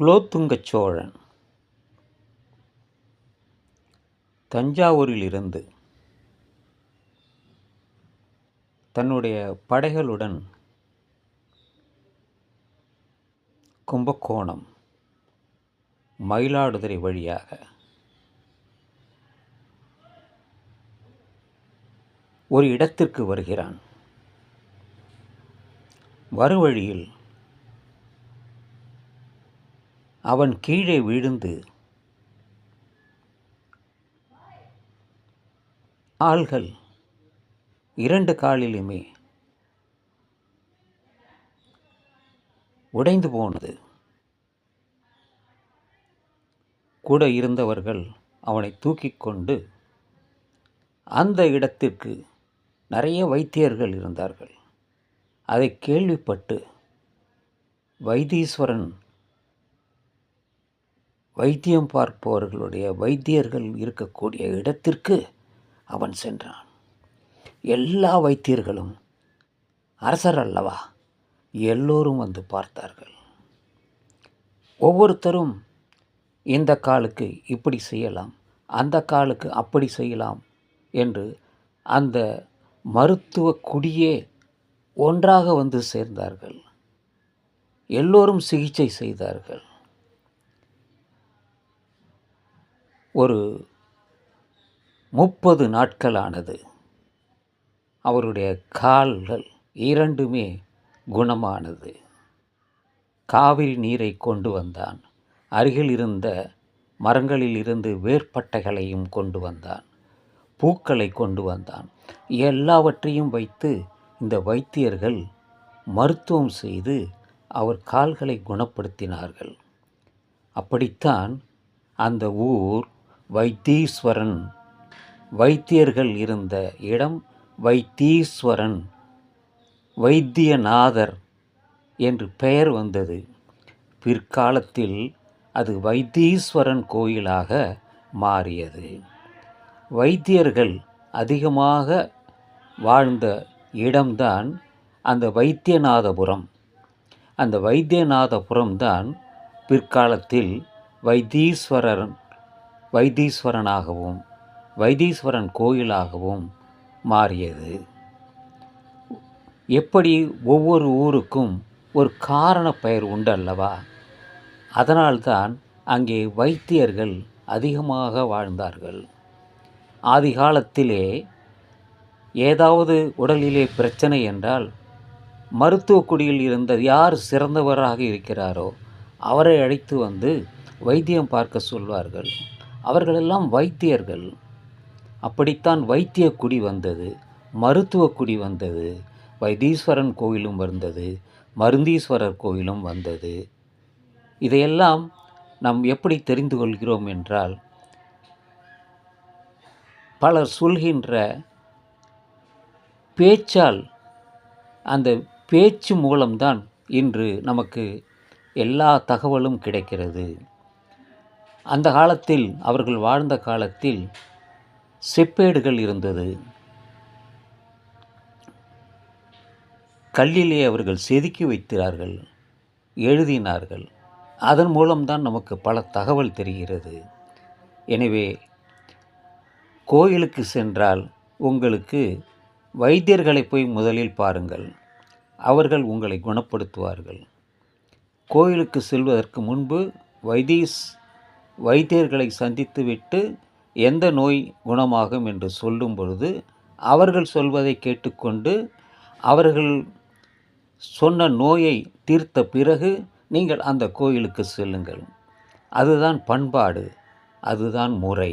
குலோத்துங்க சோழன் தஞ்சாவூரிலிருந்து தன்னுடைய படைகளுடன் கும்பகோணம் மயிலாடுதுறை வழியாக ஒரு இடத்திற்கு வருகிறான். வருவழியில் அவன் கீழே விழுந்து ஆள்கள் இரண்டு காலிலுமே உடைந்து போனது. கூட இருந்தவர்கள் அவனை தூக்கிக் கொண்டு அந்த இடத்திற்கு நிறைய வைத்தியர்கள் இருந்தார்கள். அதை கேள்விப்பட்டு வைத்தீஸ்வரன் வைத்தியம் பார்ப்பவர்களுடைய வைத்தியர்கள் இருக்கக்கூடிய இடத்திற்கு அவன் சென்றான். எல்லா வைத்தியர்களும் அரசர் அல்லவா? எல்லோரும் வந்து பார்த்தார்கள். ஒவ்வொருத்தரும் இந்த காலுக்கு இப்படி செய்யலாம் அந்த காலுக்கு அப்படி செய்யலாம் என்று அந்த மருத்துவ குடியே ஒன்றாக வந்து சேர்ந்தார்கள். எல்லோரும் சிகிச்சை செய்தார்கள். ஒரு முப்பது நாட்களானது. அவருடைய கால்கள் இரண்டுமே குணமானது. காவிரி நீரை கொண்டு வந்தான். அருகில் இருந்த மரங்களில் இருந்து வேர்பட்டைகளையும் கொண்டு வந்தான். பூக்களை கொண்டு வந்தான். எல்லாவற்றையும் வைத்து இந்த வைத்தியர்கள் மருத்துவம் செய்து அவர் கால்களை குணப்படுத்தினார்கள். அப்படித்தான் அந்த ஊர் வைத்தீஸ்வரன். வைத்தியர்கள் இருந்த இடம் வைத்தீஸ்வரன். வைத்தியநாதர் என்று பெயர் வந்தது. பிற்காலத்தில் அது வைத்தீஸ்வரன் கோயிலாக மாறியது. வைத்தியர்கள் அதிகமாக வாழ்ந்த இடம்தான் அந்த வைத்தியநாதபுரம். அந்த வைத்தியநாதபுரம் தான் பிற்காலத்தில் வைத்தீஸ்வரன் வைத்தீஸ்வரனாகவும் வைத்தீஸ்வரன் கோயிலாகவும் மாறியது. எப்படி ஒவ்வொரு ஊருக்கும் ஒரு காரண பெயர் உண்டு அல்லவா அதனால்தான் அங்கே வைத்தியர்கள் அதிகமாக வாழ்ந்தார்கள். ஆதி காலத்திலே ஏதாவது உடலிலே பிரச்சனை என்றால் மருத்துவ குடியில் இருந்த யார் சிறந்தவராக இருக்கிறாரோ அவரை அழைத்து வந்து வைத்தியம் பார்க்க சொல்வார்கள். அவர்களெல்லாம் வைத்தியர்கள். அப்படித்தான் வைத்திய குடி வந்தது மருத்துவ குடி வந்தது வைத்தீஸ்வரன் கோயிலும் வந்தது மருந்தீஸ்வரர் கோயிலும் வந்தது. இதையெல்லாம் நாம் எப்படி தெரிந்து கொள்கிறோம் என்றால் பலர் சொல்கின்ற பேச்சால் அந்த பேச்சு மூலம்தான் இன்று நமக்கு எல்லா தகவலும் கிடைக்கிறது. அந்த காலத்தில் அவர்கள் வாழ்ந்த காலத்தில் செப்பேடுகள் இருந்தது. கல்லிலே அவர்கள் செதுக்கி வைத்தார்கள் எழுதினார்கள். அதன் மூலம்தான் நமக்கு பல தகவல் தெரிகிறது. எனவே கோயிலுக்கு சென்றால் உங்களுக்கு வைத்தியர்களை போய் முதலில் பாருங்கள். அவர்கள் உங்களை குணப்படுத்துவார்கள். கோயிலுக்கு செல்வதற்கு முன்பு வைத்தீஸ் வைத்தியர்களை சந்தித்துவிட்டு எந்த நோய் குணமாகும் என்று சொல்லும் பொழுது அவர்கள் சொல்வதை கேட்டுக்கொண்டு அவர்கள் சொன்ன நோயை தீர்த்த பிறகு நீங்கள் அந்த கோயிலுக்கு செல்லுங்கள். அதுதான் பண்பாடு அதுதான் முறை.